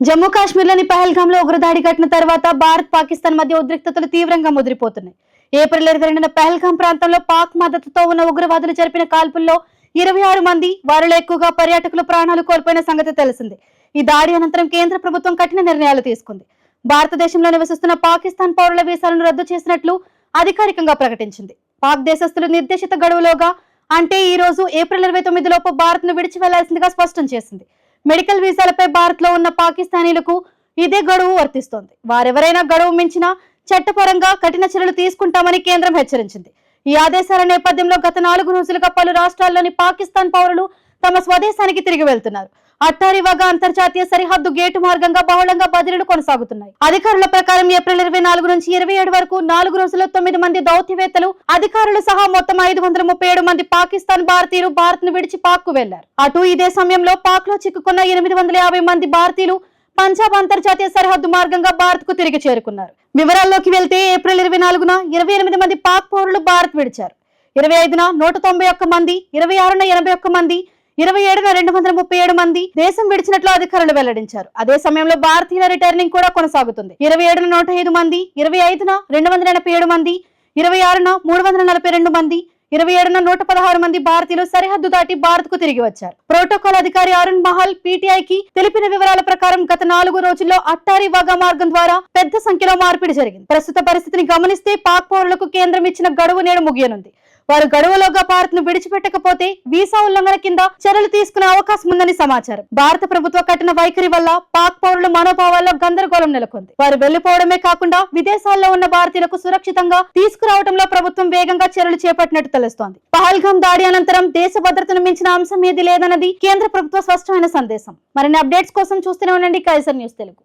జమ్మూ కాశ్మీర్లోని పహల్గామ్లో ఉగ్రదాడి ఘటన తర్వాత భారత్ పాకిస్తాన్ మధ్య ఉద్రిక్తతలు తీవ్రంగా ముదిరిపోతున్నాయి. ఏప్రిల్ ఇరవై రెండున పహల్గాం ప్రాంతంలో పాక్ మద్దతుతో ఉన్న ఉగ్రవాదులు జరిపిన కాల్పుల్లో ఇరవై ఆరు మంది వారిలో ఎక్కువగా పర్యాటకులు ప్రాణాలు కోల్పోయిన సంగతి తెలిసిందే. ఈ దాడి అనంతరం కేంద్ర ప్రభుత్వం కఠిన నిర్ణయాలు తీసుకుంది. భారతదేశంలో నివసిస్తున్న పాకిస్తాన్ పౌరుల వీసాలను రద్దు చేసినట్లు అధికారికంగా ప్రకటించింది. పాక్ దేశస్తులు నిర్దేశిత గడువులోగా అంటే ఈ రోజు ఏప్రిల్ ఇరవై తొమ్మిది లోపు భారత్ను విడిచి వెళ్ళాల్సిందిగా స్పష్టం చేసింది. మెడికల్ వీసాలపై భారత్లో ఉన్న పాకిస్తానీలకు ఇదే గడువు వర్తిస్తోంది. వారెవరైనా గడువు మించినా చట్టపరంగా కఠిన చర్యలు తీసుకుంటామని కేంద్రం హెచ్చరించింది. ఈ ఆదేశాల నేపథ్యంలో గత నాలుగు రోజులుగా పలు రాష్ట్రాల్లోని పాకిస్తాన్ పౌరులు తమ స్వదేశానికి తిరిగి వెళ్తున్నారు. అట్టారివాగా అంతర్జాతీయ సరిహద్దు గేటు మార్గంగా బహుళంగా బదిలీలు కొనసాగుతున్నాయి. అధికారుల ప్రకారం ఏప్రిల్ ఇరవై నాలుగు నుంచి ఇరవై ఏడు వరకు నాలుగు రోజుల్లో తొమ్మిది మంది దౌత్యవేత్తలు అధికారులు సహా మొత్తం ఐదు వందల ముప్పై ఏడు మంది పాకిస్తాన్ భారతీయులు భారత్ను విడిచి పాక్కు వెళ్ళారు. అటు ఇదే సమయంలో పాక్లో చిక్కుకున్న ఎనిమిది వందల యాభై మంది భారతీయులు పంజాబ్ అంతర్జాతీయ సరిహద్దు మార్గంగా భారత్కు తిరిగి చేరుకున్నారు. వివరాల్లోకి వెళ్తే ఏప్రిల్ ఇరవై నాలుగున ఇరవై ఎనిమిది మంది పాక్ పౌరులు భారత్ విడిచారు. ఇరవై ఐదున నూట తొంభై ఒక్క మంది ఇరవై ఆరున ఎనభై ఒక్క మంది ఇరవై ఏడున రెండు వందల ముప్పై ఏడు మంది దేశం విడిచినట్లు అధికారులు వెల్లడించారు. అదే సమయంలో భారతీయుల రిటర్నింగ్ కూడా కొనసాగుతుంది. ఇరవై ఏడున నూట ఐదు మంది ఇరవై ఐదున రెండు వందల ఎనభై ఏడు మంది ఇరవై ఆరున మూడు వందల నలభై రెండు మంది ఇరవై ఏడున నూట పదహారు మంది భారతీయులు సరిహద్దు దాటి భారత్కు తిరిగి వచ్చారు. ప్రోటోకాల్ అధికారి అరుణ్ మహల్ పీటీఐ కి తెలిపిన వివరాల ప్రకారం గత నాలుగు రోజుల్లో అట్టారి వాగా మార్గం ద్వారా పెద్ద సంఖ్యలో మార్పిడి జరిగింది. ప్రస్తుత పరిస్థితిని గమనిస్తే పాక్ పౌరులకు కేంద్రం ఇచ్చిన గడువు నేడు ముగియనుంది. వారు గడువులోగా భారత్ను విడిచిపెట్టకపోతే వీసా ఉల్లంఘన కింద చర్యలు తీసుకునే అవకాశం ఉందని సమాచారం. భారత ప్రభుత్వ కఠిన వైఖరి వల్ల పాక్ పౌరుల మనోభావాల్లో గందరగోళం నెలకొంది. వారు వెళ్ళిపోవడమే కాకుండా విదేశాల్లో ఉన్న భారతీయులకు సురక్షితంగా తీసుకురావడంలో ప్రభుత్వం వేగంగా చర్యలు చేపట్టినట్టు తెలుస్తోంది. పహల్గాం దాడి అనంతరం దేశ భద్రతను మించిన అంశం ఏది లేదన్నది కేంద్ర ప్రభుత్వ స్పష్టమైన సందేశం. మరిన్ని అప్డేట్స్ కోసం చూస్తూనే ఉండండి. Kaiser news Telugu.